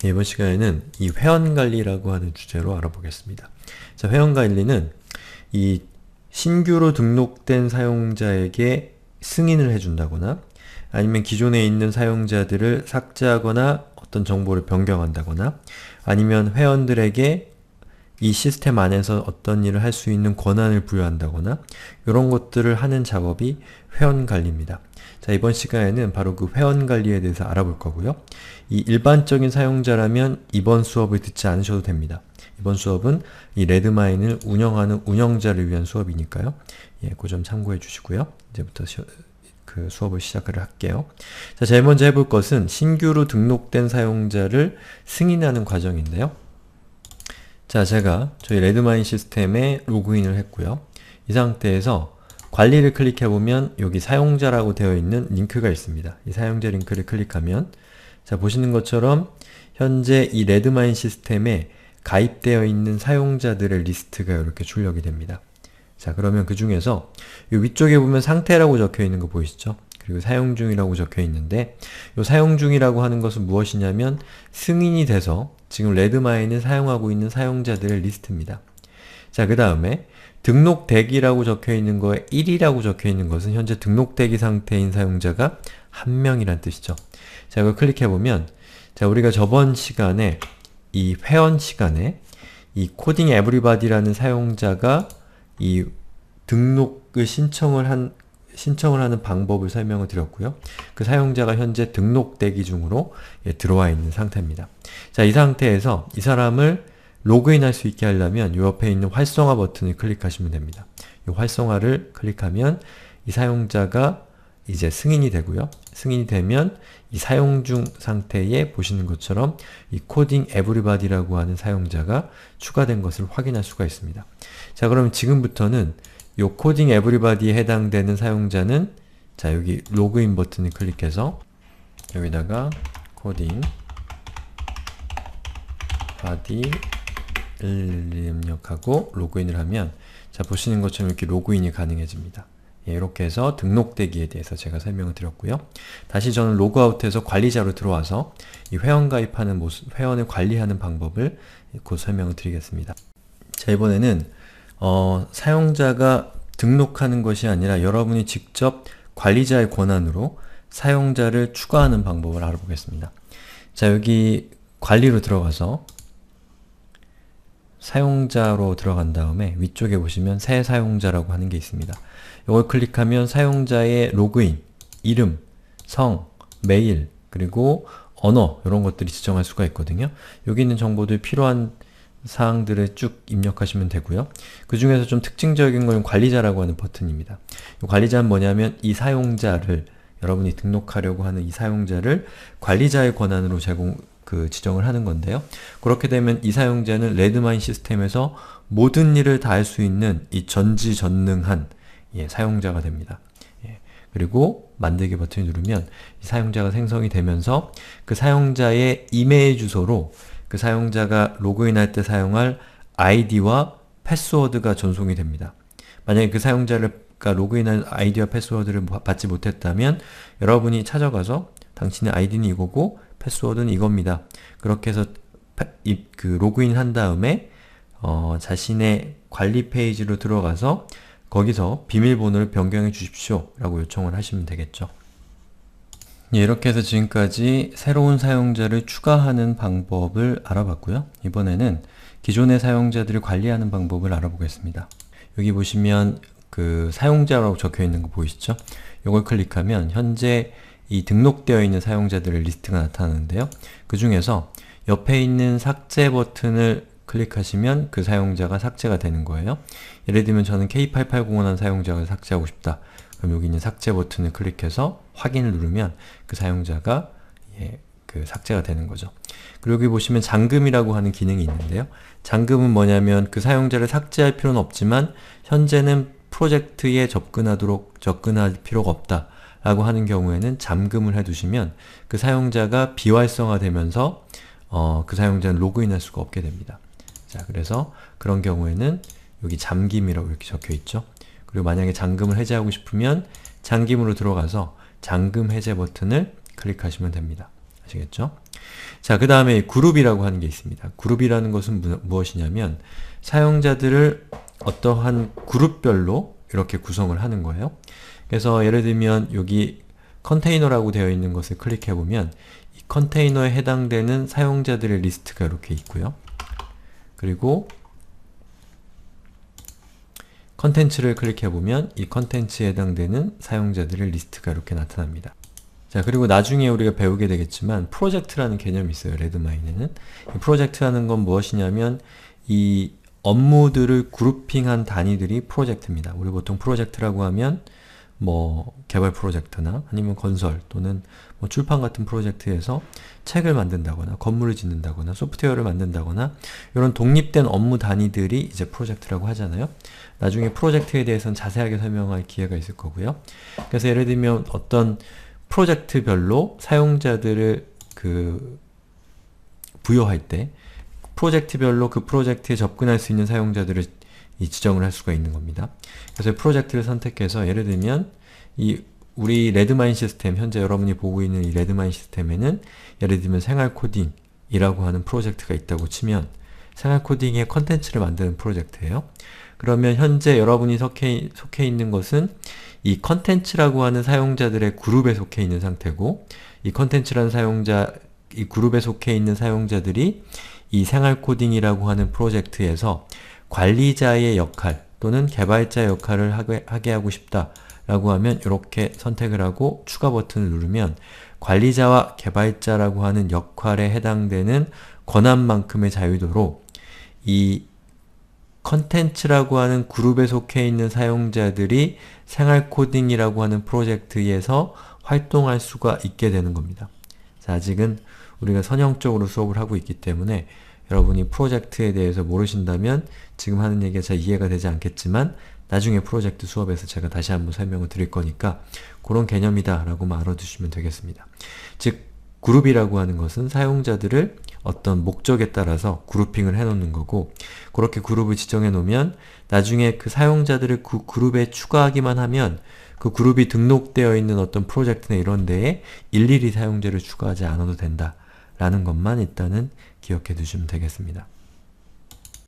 네, 이번 시간에는 이 회원관리라고 하는 주제로 알아보겠습니다. 자, 회원관리는 이 신규로 등록된 사용자에게 승인을 해준다거나 아니면 기존에 있는 사용자들을 삭제하거나 어떤 정보를 변경한다거나 아니면 회원들에게 이 시스템 안에서 어떤 일을 할 수 있는 권한을 부여한다거나 이런 것들을 하는 작업이 회원관리입니다. 자, 이번 시간에는 바로 그 회원관리에 대해서 알아볼 거고요. 이 일반적인 사용자라면 이번 수업을 듣지 않으셔도 됩니다. 이번 수업은 이 레드마인을 운영하는 운영자를 위한 수업이니까요. 예, 그 점 참고해 주시고요. 이제부터 시, 그 수업을 시작을 할게요. 자, 제일 먼저 해볼 것은 신규로 등록된 사용자를 승인하는 과정인데요. 자, 제가 저희 레드마인 시스템에 로그인을 했고요. 이 상태에서 관리를 클릭해보면 여기 사용자라고 되어 있는 링크가 있습니다. 이 사용자 링크를 클릭하면 자, 보시는 것처럼 현재 이 레드마인 시스템에 가입되어 있는 사용자들의 리스트가 이렇게 출력이 됩니다. 자, 그러면 그 중에서 이 위쪽에 보면 상태라고 적혀 있는 거 보이시죠? 그리고 사용 중이라고 적혀 있는데 이 사용 중이라고 하는 것은 무엇이냐면 승인이 돼서 지금 레드마인을 사용하고 있는 사용자들의 리스트입니다. 자, 그 다음에 등록 대기라고 적혀 있는 거에 1이라고 적혀 있는 것은 현재 등록 대기 상태인 사용자가 한 명이란 뜻이죠. 자, 이걸 클릭해보면 자, 우리가 저번 시간에 이 회원 시간에 이 코딩 에브리바디라는 사용자가 이 등록을 신청을 한 신청을 하는 방법을 설명을 드렸고요. 그 사용자가 현재 등록 대기 중으로 예, 들어와 있는 상태입니다. 자, 이 상태에서 이 사람을 로그인할 수 있게 하려면 이 옆에 있는 활성화 버튼을 클릭하시면 됩니다. 이 활성화를 클릭하면 이 사용자가 이제 승인이 되고요. 승인이 되면 이 사용 중 상태에 보시는 것처럼 이 코딩 에브리바디라고 하는 사용자가 추가된 것을 확인할 수가 있습니다. 자, 그럼 지금부터는 이 코딩 에브리바디에 해당되는 사용자는 자, 여기 로그인 버튼을 클릭해서 여기다가 코딩 바디를 입력하고 로그인을 하면 자, 보시는 것처럼 이렇게 로그인이 가능해집니다. 예, 이렇게 해서 등록되기에 대해서 제가 설명을 드렸고요. 다시 저는 로그아웃해서 관리자로 들어와서 이 회원 가입하는 모습, 회원을 관리하는 방법을 곧 설명을 드리겠습니다. 자, 이번에는 어, 사용자가 등록하는 것이 아니라 여러분이 직접 관리자의 권한으로 사용자를 추가하는 방법을 알아보겠습니다. 자, 여기 관리로 들어가서 사용자로 들어간 다음에 위쪽에 보시면 새 사용자라고 하는 게 있습니다. 이걸 클릭하면 사용자의 로그인, 이름, 성, 메일, 그리고 언어 이런 것들이 지정할 수가 있거든요. 여기 있는 정보들 필요한 사항들을 쭉 입력하시면 되고요. 그 중에서 좀 특징적인 건 관리자라고 하는 버튼입니다. 관리자는 뭐냐면 이 사용자를 여러분이 등록하려고 하는 이 사용자를 관리자의 권한으로 제공 그 지정을 하는 건데요. 그렇게 되면 이 사용자는 레드마인 시스템에서 모든 일을 다 할 수 있는 이 전지전능한 예, 사용자가 됩니다. 예, 그리고 만들기 버튼을 누르면 사용자가 생성이 되면서 그 사용자의 이메일 주소로 그 사용자가 로그인할 때 사용할 아이디와 패스워드가 전송이 됩니다. 만약에 그 사용자가 로그인한 아이디와 패스워드를 받지 못했다면 여러분이 찾아가서 당신의 아이디는 이거고 패스워드는 이겁니다. 그렇게 해서 그 로그인 한 다음에 어, 자신의 관리 페이지로 들어가서 거기서 비밀번호를 변경해 주십시오 라고 요청을 하시면 되겠죠. 예, 이렇게 해서 지금까지 새로운 사용자를 추가하는 방법을 알아봤고요. 이번에는 기존의 사용자들을 관리하는 방법을 알아보겠습니다. 여기 보시면 그 사용자라고 적혀 있는 거 보이시죠? 이걸 클릭하면 현재 이 등록되어 있는 사용자들의 리스트가 나타나는데요. 그 중에서 옆에 있는 삭제 버튼을 클릭하시면 그 사용자가 삭제가 되는 거예요. 예를 들면 저는 K8801한 사용자가 삭제하고 싶다. 그럼 여기 있는 삭제 버튼을 클릭해서 확인을 누르면 그 사용자가 예, 그 삭제가 되는 거죠. 그리고 여기 보시면 잠금이라고 하는 기능이 있는데요. 잠금은 뭐냐면 그 사용자를 삭제할 필요는 없지만 현재는 프로젝트에 접근하도록 접근할 필요가 없다 라고 하는 경우에는 잠금을 해두시면 그 사용자가 비활성화되면서 어, 그 사용자는 로그인할 수가 없게 됩니다. 자, 그래서 그런 경우에는 여기 잠김이라고 이렇게 적혀 있죠. 그리고 만약에 잠금을 해제하고 싶으면 잠김으로 들어가서 잠금 해제 버튼을 클릭하시면 됩니다. 아시겠죠? 자, 그 다음에 그룹이라고 하는 게 있습니다. 그룹이라는 것은 무, 무엇이냐면 사용자들을 어떠한 그룹별로 이렇게 구성을 하는 거예요. 그래서 예를 들면 여기 컨테이너라고 되어 있는 것을 클릭해 보면 이 컨테이너에 해당되는 사용자들의 리스트가 이렇게 있고요. 그리고 컨텐츠를 클릭해 보면 이 컨텐츠에 해당되는 사용자들의 리스트가 이렇게 나타납니다. 자 그리고 나중에 우리가 배우게 되겠지만 프로젝트라는 개념이 있어요 레드마인에는 이 프로젝트라는 건 무엇이냐면 이 업무들을 그룹핑한 단위들이 프로젝트입니다 우리 보통 프로젝트라고 하면 뭐 개발 프로젝트나 아니면 건설 또는 뭐 출판 같은 프로젝트에서 책을 만든다거나 건물을 짓는다거나 소프트웨어를 만든다거나 이런 독립된 업무 단위들이 이제 프로젝트라고 하잖아요. 나중에 프로젝트에 대해서는 자세하게 설명할 기회가 있을 거고요. 그래서 예를 들면 어떤 프로젝트별로 사용자들을 그 부여할 때 프로젝트별로 그 프로젝트에 접근할 수 있는 사용자들을 이 지정을 할 수가 있는 겁니다. 그래서 프로젝트를 선택해서 예를 들면 이 우리 레드마인 시스템 현재 여러분이 보고 있는 이 레드마인 시스템에는 예를 들면 생활 코딩이라고 하는 프로젝트가 있다고 치면 생활 코딩의 컨텐츠를 만드는 프로젝트예요. 그러면 현재 여러분이 속해, 속해 있는 것은 이 컨텐츠라고 하는 사용자들의 그룹에 속해 있는 상태고 이 컨텐츠라는 사용자, 이 그룹에 속해 있는 사용자들이 이 생활 코딩이라고 하는 프로젝트에서 관리자의 역할 또는 개발자 역할을 하게, 하고 싶다 라고 하면 이렇게 선택을 하고 추가 버튼을 누르면 관리자와 개발자라고 하는 역할에 해당되는 권한만큼의 자유도로 이 컨텐츠라고 하는 그룹에 속해 있는 사용자들이 생활 코딩이라고 하는 프로젝트에서 활동할 수가 있게 되는 겁니다. 자, 아직은 우리가 선형적으로 수업을 하고 있기 때문에 여러분이 프로젝트에 대해서 모르신다면 지금 하는 얘기가 잘 이해가 되지 않겠지만 나중에 프로젝트 수업에서 제가 다시 한번 설명을 드릴 거니까 그런 개념이다 라고만 알아두시면 되겠습니다. 즉 그룹이라고 하는 것은 사용자들을 어떤 목적에 따라서 그룹핑을 해놓는 거고 그렇게 그룹을 지정해 놓으면 나중에 그 사용자들을 그 그룹에 추가하기만 하면 그 그룹이 등록되어 있는 어떤 프로젝트나 이런 데에 일일이 사용자를 추가하지 않아도 된다 라는 것만 일단은 기억해 두시면 되겠습니다.